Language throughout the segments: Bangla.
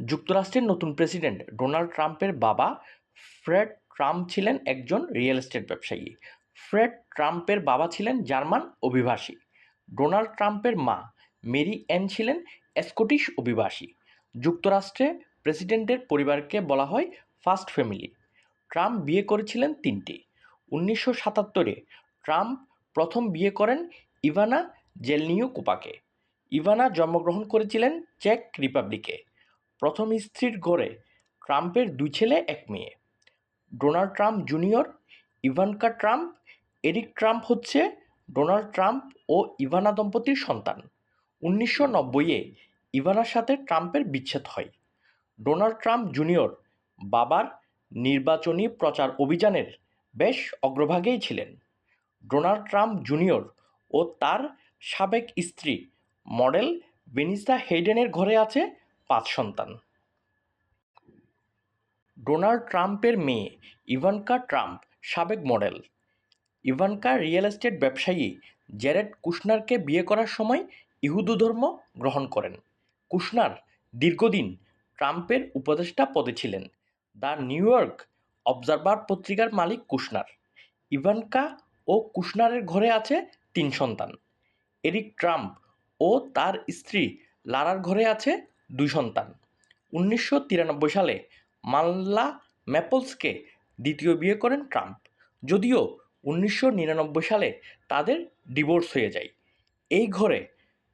যুক্তরাষ্ট্রের নতুন প্রেসিডেন্ট ডোনাল্ড ট্রাম্পের বাবা ফ্রেড ট্রাম্প ছিলেন একজন রিয়েল এস্টেট ব্যবসায়ী। ফ্রেড ট্রাম্পের বাবা ছিলেন জার্মান অভিবাসী। ডোনাল্ড ট্রাম্পের মা মেরি অ্যান ছিলেন স্কটিশ অভিবাসী। যুক্তরাষ্ট্রে প্রেসিডেন্টের পরিবারকে বলা হয় ফার্স্ট ফ্যামিলি। ট্রাম্প বিয়ে করেছিলেন তিনটি। উনিশশো সাতাত্তরে ট্রাম্প প্রথম বিয়ে করেন ইভানা জেলনিও কোপাকে ইভানা জন্মগ্রহণ করেছিলেন চেক রিপাবলিকে। প্রথম স্ত্রীর ঘরে ট্রাম্পের দুই ছেলে, এক মেয়ে। Donald Trump Junior, Ivanka Trump, Eric Trump হচ্ছে ডোনাল্ড ট্রাম্প ও ইভানা দম্পতির সন্তান। উনিশশো নব্বইয়ে ইভানার সাথে ট্রাম্পের বিচ্ছেদ হয়। ডোনাল্ড ট্রাম্প জুনিয়র বাবার নির্বাচনী প্রচার অভিযানের বেশ অগ্রভাগেই ছিলেন। ডোনাল্ড ট্রাম্প জুনিয়র ও তার সাবেক স্ত্রী মডেল ভেনিসা হেইডেনের ঘরে আছে পাঁচ সন্তান। ডোনাল্ড ট্রাম্পের মেয়ে ইভানকা ট্রাম্প সাবেক মডেল। ইভানকা রিয়েল এস্টেট ব্যবসায়ী জ্যারেড কুশনারকে বিয়ে করার সময় ইহুদু ধর্ম গ্রহণ করেন। কুশনার দীর্ঘদিন ট্রাম্পের উপদেষ্টা পদে ছিলেন। দ্য নিউ ইয়র্ক অবজারভার পত্রিকার মালিক কুশনার। ইভানকা ও কুশনারের ঘরে আছে তিন সন্তান। এরিক ট্রাম্প ও তার স্ত্রী লারার ঘরে আছে দুই সন্তান। উনিশশো তিরানব্বই সালে মাল্লা ম্যাপলসকে দ্বিতীয় বিয়ে করেন ট্রাম্প। যদিও উনিশশো নিরানব্বই সালে তাদের ডিভোর্স হয়ে যায়। এই ঘরে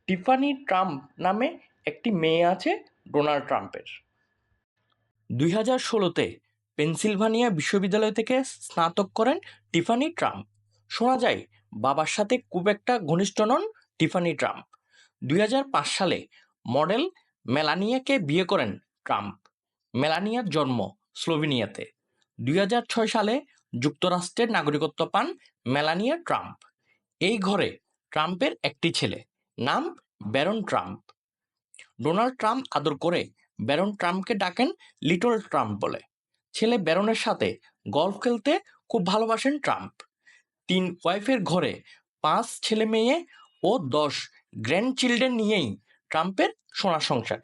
টিফানি ট্রাম্প নামে একটি মেয়ে আছে ডোনাল্ড ট্রাম্পের। দুই হাজার ষোলোতে পেনসিলভানিয়া বিশ্ববিদ্যালয় থেকে স্নাতক করেন টিফানি ট্রাম্প। শোনা যায়, বাবার সাথে খুব একটা ঘনিষ্ঠ নন টিফানি ট্রাম্প। দুই হাজার পাঁচ সালে মডেল মেলানিয়াকে বিয়ে করেন ট্রাম্প। মেলানিয়ার জন্ম স্লোভেনিয়াতে। দুই হাজার ছয় সালে যুক্তরাষ্ট্রের নাগরিকত্ব পান মেলানিয়া ট্রাম্প। এই ঘরে ট্রাম্পের একটি ছেলে, নাম ব্যারন ট্রাম্প। ডোনাল্ড ট্রাম্প আদর করে ব্যারন ট্রাম্পকে ডাকেন লিটল ট্রাম্প বলে। ছেলে ব্যারনের সাথে গল্ফ খেলতে খুব ভালোবাসেন ট্রাম্প। তিন ওয়াইফের ঘরে পাঁচ ছেলে মেয়ে ও দশ গ্র্যান্ড চিলড্রেন নিয়েই ট্রাম্পের সোনার সংসার।